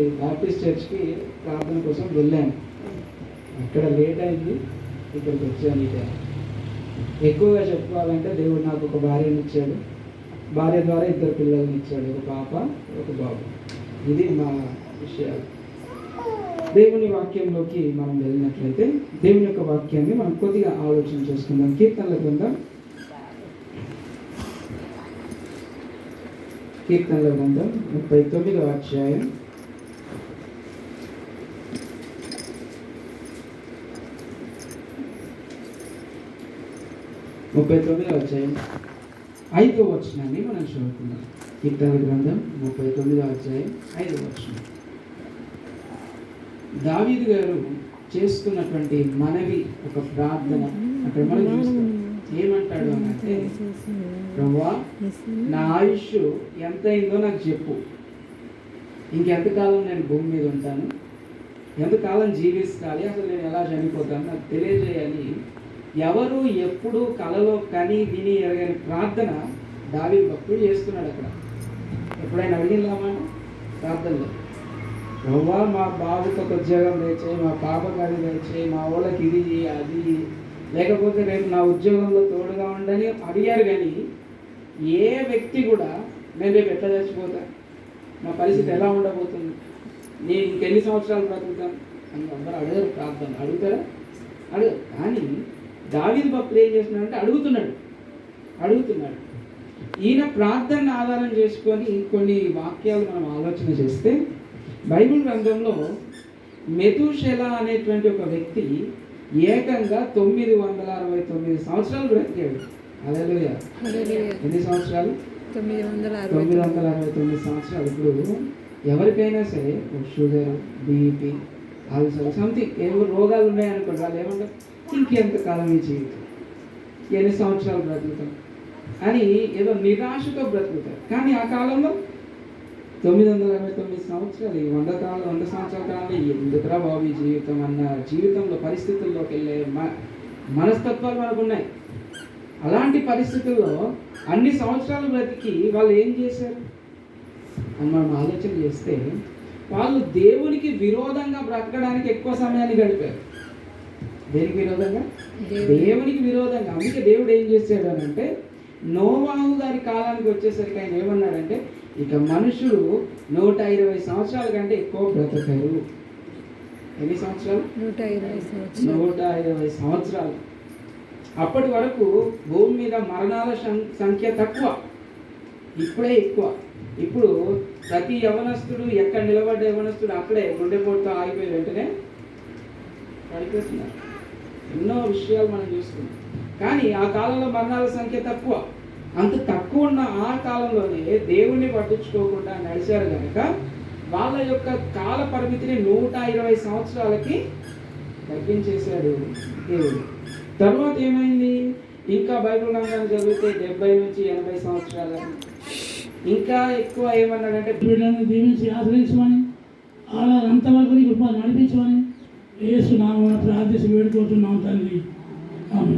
Baptist చర్చ్కి ప్రార్థన కోసం వెళ్ళాను. అక్కడ లేట్ అయింది ఇక్కడికి వచ్చాను ఇక ఎక్కువగా చెప్పుకోవాలంటే దేవుడు నాకు ఒక భార్యను ఇచ్చాడు. భార్య ద్వారా ఇద్దరు పిల్లల్ని ఇచ్చాడు ఒక పాప ఒక బాబు. ఇది మా విషయాలు. దేవుని వాక్యంలోకి మనం వెళ్ళినట్లయితే దేవుని యొక్క వాక్యాన్ని మనం కొద్దిగా ఆలోచన చేసుకుందాం. కీర్తనల గ్రంథం. కీర్తనల గ్రంథం ముప్పై తొమ్మిదవ అధ్యాయం. ముప్పై తొమ్మిదో అధ్యాయం ఐదో వచనాన్ని మనం చదువుకుందాం. కీర్తన గ్రంథం ముప్పై తొమ్మిదో అధ్యాయం ఐదో వచనం. దావీదు గారు చేస్తున్నటువంటి మనవి ఒక ప్రార్థన అక్కడ మనం చూస్తాం. ఏమంటాడు అంటే ప్రభా నా ఆయుష్ ఎంత అయిందో నాకు చెప్పు. ఇంకెంతకాలం నేను భూమి మీద ఉంటాను? ఎంతకాలం జీవిస్తాలి అసలు నేను ఎలా చనిపోతాను? నాకు తెలియజేయాలి. ఎవరు ఎప్పుడు కలలో కని విని ఎరగని ప్రార్థన దావి భక్తుడు చేస్తున్నాడు అక్కడ. ఎప్పుడైనా అడిగిందామా? ప్రార్థనలో. ప్రవ్వా మా బాబుకి ఒక ఉద్యోగం తెచ్చాయి మా పాపకి అది తెచ్చాయి మా వాళ్ళకి ఇది అది లేకపోతే రేపు నా ఉద్యోగంలో తోడుగా ఉండని అడిగారు కానీ ఏ వ్యక్తి కూడా నేను రేపు ఎట్లా చచ్చిపోతా? నా పరిస్థితి ఎలా ఉండబోతుంది? నేను ఇంకెన్ని సంవత్సరాలు బ్రతుకుతాను? అని అందరూ అడగరు ప్రార్థన అడుగుతారా? అడగరు. కానీ దావీదు భక్తులు ఏం చేస్తున్నాడంటే అడుగుతున్నాడు. అడుగుతున్నాడు. ఈయన ప్రార్థన ఆధారం చేసుకొని కొన్ని వాక్యాలు మనం ఆలోచన చేస్తే బైబిల్ గ్రంథంలో మెతుషెల అనేటువంటి ఒక వ్యక్తి ఏకంగా తొమ్మిది వందల అరవై తొమ్మిది సంవత్సరాలు బ్రతికాడు. అదే ఎన్ని సంవత్సరాలు? తొమ్మిది వందల అరవై తొమ్మిది సంవత్సరాలు. ఇప్పుడు ఎవరికైనా సరే షుగర్ బీపీ ఆలోచన సంథింగ్ ఏమో రోగాలు ఉన్నాయనుకోండి వాళ్ళు ఏమంటారు? ఇంకెంత కాలం ఈ జీవితం. ఎన్ని సంవత్సరాలు బ్రతుకుతాం? అని ఏదో నిరాశతో బ్రతుకుతారు. కానీ ఆ కాలంలో తొమ్మిది వందల అరవై తొమ్మిది సంవత్సరాలు ఈ వంద కాలం వంద సంవత్సరాల కాలంలో ఎందుకురా బాబు ఈ జీవితం అన్న జీవితంలో పరిస్థితుల్లోకి వెళ్ళే మ మనస్తత్వాలు మనకు ఉన్నాయి. అలాంటి పరిస్థితుల్లో అన్ని సంవత్సరాలు బ్రతికి వాళ్ళు ఏం చేశారు? అని మనం ఆలోచన చేస్తే వాళ్ళు దేవునికి విరోధంగా బ్రతకడానికి ఎక్కువ సమయాన్ని గడిపారు. దేనికి విరోధంగా. దేవునికి. విరోధంగా. అందుకే దేవుడు ఏం చేశాడు అని అంటే నోవాహు గారి కాలానికి వచ్చేసరికి ఆయన ఏమన్నాడంటే ఇక మనుషులు నూట ఇరవై సంవత్సరాల కంటే ఎక్కువ బ్రతకరు. ఎన్ని సంవత్సరాలు? నూట ఇరవై సంవత్సరాలు. నూట ఇరవై సంవత్సరాలు. అప్పటి వరకు భూమి మీద మరణాల సంఖ్య తక్కువ. ఇప్పుడే ఎక్కువ. ఇప్పుడు ప్రతి యవనస్తుడు ఎక్కడ నిలబడ్డ యవనస్తుడు అక్కడే గుండెపోటుతో ఆగిపోయి వెంటనే పడిపోతున్నారు. ఎన్నో విషయాలు మనం చూస్తున్నాం. కానీ ఆ కాలంలో మరణాల సంఖ్య తక్కువ. అంత తక్కువ ఉన్న ఆ కాలంలోనే దేవుణ్ణి పట్టించుకోకుండా నడిచారు కనుక వాళ్ళ యొక్క కాల పరిమితిని నూట ఇరవై సంవత్సరాలకి తగ్గించేశాడు దేవుడు. తర్వాత ఏమైంది? ఇంకా బైబిల్ గ్రంథాన్ని చదివితే డెబ్బై నుంచి ఎనభై సంవత్సరాలు. ఇంకా ఎక్కువ ఏమన్నాడంటే బిడ్డలను దీవించి ఆశ్రయించమని అలా అంతవరకు నీ కృప నడిపించమని యేసు నామమున ప్రార్థించి వేడుకోతున్నాం తండ్రి. ఆమె